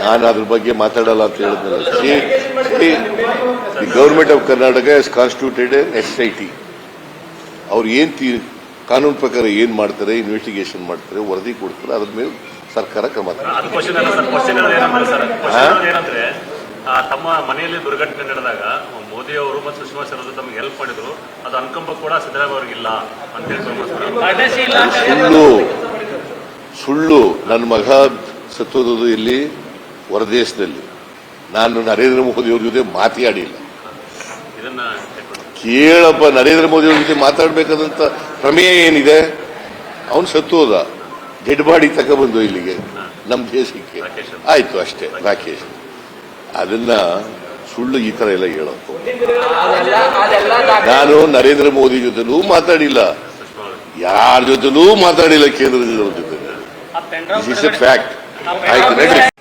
ನಾನು ಅದ್ರ ಬಗ್ಗೆ ಮಾತಾಡಲ್ಲ ಅಂತ ಹೇಳಿದ್ನಲ್ಲ. The government of Karnataka is constituted S I T ಅವ್ರು ಏನ್ ತೀ ಕಾನೂನು ಪ್ರಕಾರ ಏನ್ ಮಾಡ್ತಾರೆ ಇನ್ವೆಸ್ಟಿಗೇಷನ್ ಮಾಡ್ತಾರೆ ವರದಿ ಕೊಡ್ತಾರೆ ಅದ್ರ ಮೇಲೆ ಸರ್ಕಾರ ಕ್ರಮ ತಮ್ಮ ಮನೆಯಲ್ಲಿ ದುರ್ಘಟನೆ ನಡೆದಾಗ ಮೋದಿ ಅವರು ಮತ್ತು ಸುಷ್ಮಾ ಸ್ವರಾಜ್ ತಮಗೆ ಹೆಲ್ಪ್ ಮಾಡಿದ್ರು ಅದು ಅನುಕಂಪ ಕೂಡ ಸಿದ್ದರಾಮಯ್ಯ ಅವ್ರಿಗಿಲ್ಲ ಅಂತ ಹೇಳಿ ಪರದೇಶಿ ಇಲಾಖೆ ಸುಳ್ಳು ನನ್ನ ಮಗ ಸತ್ತೋದದು ಇಲ್ಲಿ ಹೊರದೇಶದಲ್ಲಿ. ನಾನು ನರೇಂದ್ರ ಮೋದಿ ಅವ್ರ ಜೊತೆ ಮಾತಾಡಿಲ್ಲ ಕೇಳಪ್ಪ, ನರೇಂದ್ರ ಮೋದಿ ಅವ್ರ ಜೊತೆ ಮಾತಾಡಬೇಕಾದಂತ ಪ್ರಮೇಯ ಏನಿದೆ? ಅವನು ಸತ್ತೋದ. ಡೆಡ್ ಬಾಡಿ ತಗೊಬಂದು ಇಲ್ಲಿಗೆ ನಮ್ಮ ದೇಶಕ್ಕೆ. ಆಯ್ತು, ಅಷ್ಟೇ, ರಾಕೇಶ್. ಅದನ್ನ ಸುಳ್ಳು ಈ ತರ ಎಲ್ಲ ಹೇಳೋದು. ನಾನು ನರೇಂದ್ರ ಮೋದಿ ಜೊತೆಲೂ ಮಾತಾಡಿಲ್ಲ. ಯಾರ ಜೊತೆಲೂ ಮಾತಾಡಿಲ್ಲ ಕೇಂದ್ರದ ಜೊತೆ. This is a fact. I read.